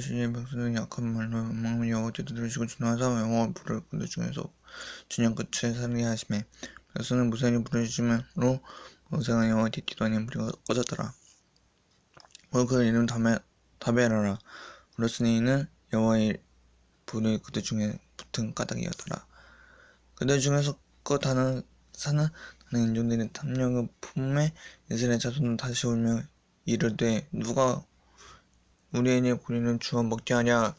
시의 백성은 약한 말로 마음을 여호와께 들으시고 진노하사 여호와 불을 그들 중에서 주년 끝에 살게 하시매 백성은 무사히 부르심으로 모세가 여호와께 기도하니 불이 꺼졌더라. 그 이름 다메, 다베라라. 불렀으니 이는 여호와의 불이 그들 중에 붙은 까닭이었더라. 그들 중에서 끄다는 사는 하는 인종들이 탐령의 품에 이스라엘 자손은 다시 울며 이르되 누가 우리에게 고리는 주어 먹게 하냐?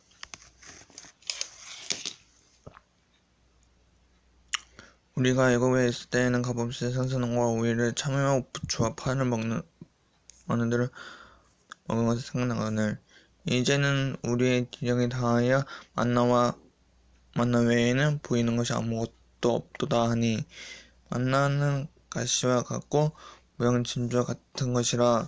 우리가 애굽에 있을 때에는 값없이 생선과 오이를 참외와 부추와 파를 먹는 어느들을 먹은 것이 생각나거늘. 이제는 우리의 기력이 다하여 만나와 만나 외에는 보이는 것이 아무것도 없도다 하니 만나는 가시와 같고 모양 진주와 같은 것이라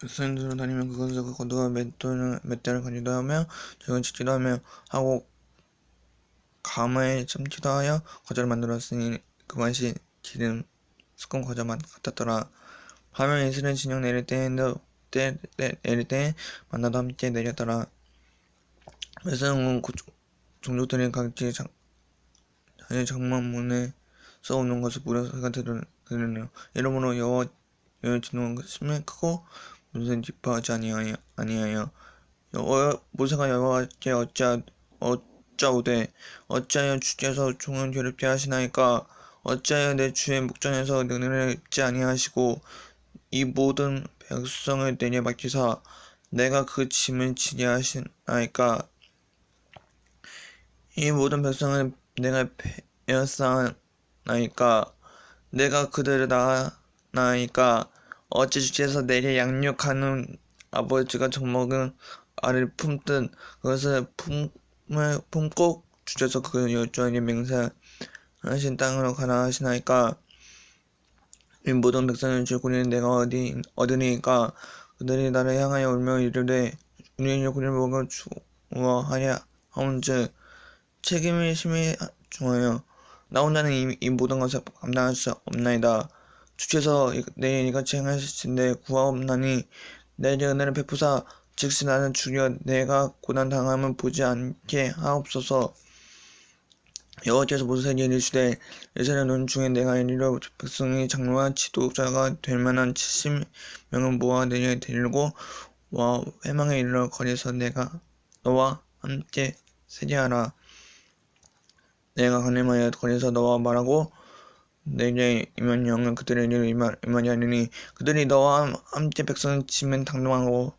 백성들로 다니면 그것을 거두어 맷돌을 맷대를 가지도 하며 적은 짓기도 하며 하고 감에 참기도 하여 과자를 만들었으니 그 맛이 기름 섞은 과자 맛 같았더라. 밤에 이스라엘 진영 내릴 때에도 때, 때, 내릴 때에 만나도 함께 내렸더라. 백성은 그 종족들이 각지 장, 자기 장막문에 써오는 것을 무려 소리가 들으네요. 이러므로 여호와 여호와 진노가 심히 크고 무슨 기뻐하지 아니하여 아니하여. 여호와 모세가 여호와께 어찌하 어찌하오되 어찌하여 주께서 종을 괴롭게 하시나이까? 어찌하여 내 주의 목전에서 능력을 입지 아니하시고 이 모든 백성을 내게 맡기사 내가 그 짐을 지게 하시나이까? 이 모든 백성을 내가 베어싸나이까? 내가 그들을 낳나이까 어찌 주께서 내게 양육하는 아버지가 젖먹은 알을 품든 그것을 품을 품고 주께서 그 열조에게 맹세하신 땅으로 가라 하시나이까? 이 모든 백성을 줄고리는 내가 어디 얻으니까? 그들이 나를 향하여 울며 이르되 우리의 고리를 먹어 주어 하랴. 하온즉 책임이 심히 중하여 나 혼자는 이, 이 모든 것을 감당할 수 없나이다 주께서 내 이같이 행하실진데 구하옵나니 내게 은혜를 베푸사 즉시 나는 주여 내가 고난 당함을 보지 않게 하옵소서. 여호와께서 모세에게 이르시되 이스라엘 론 중에 내가 이르러 백성의 장로와 지도자가 될 만한 70명을 모아 내게 데리고 와 회망에 이르러 거리에서 내가 너와 함께 세계하라. 내가 가늠하여 거리에서 너와 말하고 내게 임한 영은 그들에게 임하리 하리니 그들이 너와 함께 백성을 치면 당당하고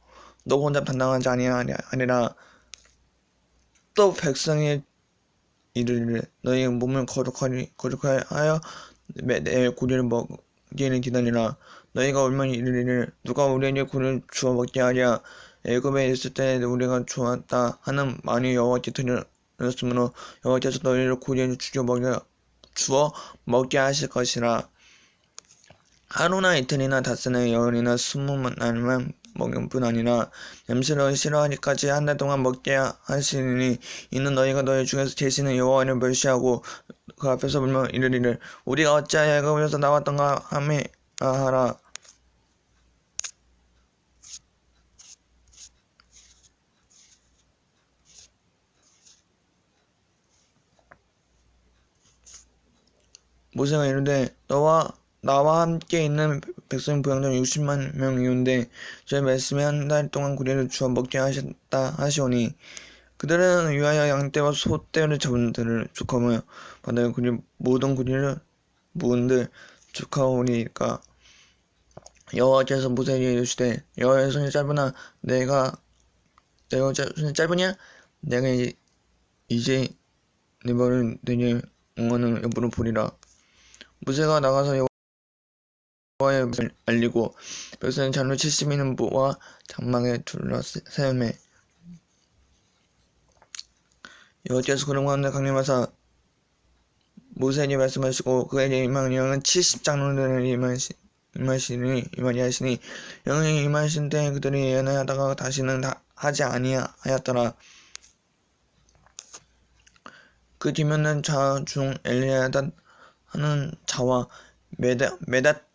너 혼자 담당하지 아니하리라 또 백성의 이르기를 너희 몸을 거룩하리 거룩하여 내 고리를 먹기를 기다리라. 너희가 울면 이르기를 누가 우리에게 고리를 주어 먹게 하랴. 애굽에 있을 때 우리가 주었다 하는 말이 여호와께 들렸으므로 여호와께서 너희를 고리를 죽여 먹여 주어 먹게 하실 것이라. 하루나 이틀이나 닷새나 열흘이나 스무 날만 먹은 뿐 아니라 냄새를 싫어하기까지 한 달 동안 먹게 하시니 이는 너희가 너희 중에서 계시는 여호와를 멸시하고 그 앞에서 불면 이르리를 우리가 어찌하여 애굽에서 나왔던가 하며 하라 모세가 이르되 너와 나와 함께 있는 백성 부양전 60만 명이온데 저의 말씀에 한 달 동안 구리를 주어 먹게 하셨다 하시오니 그들은 위하여 양떼와 소떼를 잡은 들을 축하하며 바다의 구리 모든 구리를 무은들 축하오니까. 여호와께서 모세에게 이르시되 여호와의 손이 짧으나 내가 내가 손이 짧으냐? 내가 이제 네 벌을 내게 응하는 여부를 보리라 모세가 나가서 여호와의 말씀을 알리고 백성은 장로 70인은 모아 장막에 둘러세우매. 여호와께서 그런 가운데 강림하사. 모세에게 말씀하시고 그에게 임한 영은 70장로들을 임하시, 임하시니 임하리 하시니 영이 임하신 때 그들이 예언하다가 다시는 다 하지 아니하였더라. 그 뒤면은 자중 엘리야단 하는 자와 메다, 메닷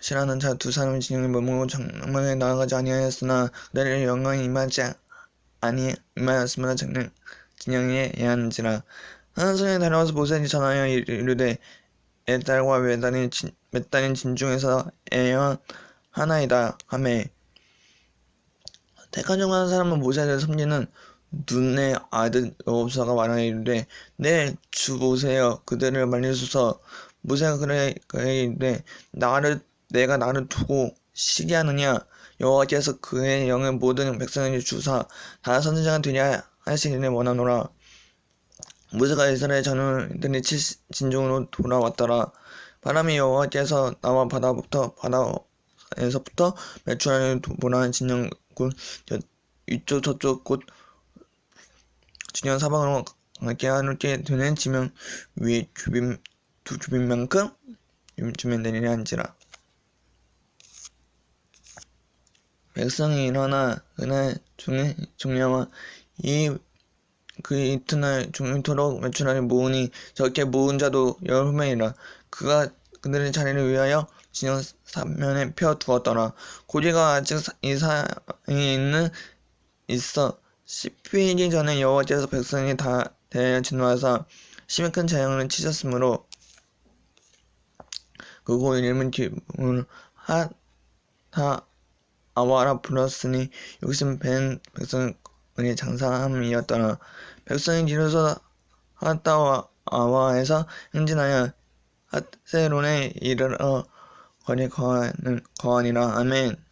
싫어하는 자 두 사람이 진영에 머물고 장막에 나아가지 아니하였으나 그들의 영광이 임하지 아니 임하였으므로 장래 진영에 예한지라. 하는 성에 다녀와서 모세에게 전하여 이르되 내 딸과 외달인 진, 맷달인 진중에서 애연 하나이다 하매. 택한 중 하는 사람은 모세를 섬기는 눈의 아들 여호수아가 말하여 이르되 내주 모세여 그들을 말리소서. 모세가 그에게 나를 내가 나를 두고 시기하느냐? 여호와께서 그의 영을 모든 백성에게 주사 다 선지자가 되냐 하시기를 원하노라. 모세가 이스라엘 자녀들이 치- 진중으로 돌아왔더라. 바람이 여호와께서 나와 바다부터 바다에서부터 매출하는 보라는 진영 곧 이쪽 저쪽 곧 진영 사방으로 하게 되는 지명 위에 주빈 두 주빈만큼 주면 내리려 한지라. 백성이 일어나 그날 중에 중야와 이 그 이튿날 중토록 매출하니 모으니 적게 모은 자도 여러 명이라. 그가 그들의 자리를 위하여 진영 삼면에 펴 두었더라. 고리가 아직 사- 이 사이에 있는 있어 씹히기 전에 여호와께서 백성이 다 대하여 진노하사 심히 큰 재앙을 치셨으므로 그고 이름은 기을 하타 아와라 불렀으니 욕심 벤 백성의 장사함이었더라. 백성이 길어서 하타와 아와에서 행진하여 핫세론에 이르러 거리 거하는 거하니라. 아멘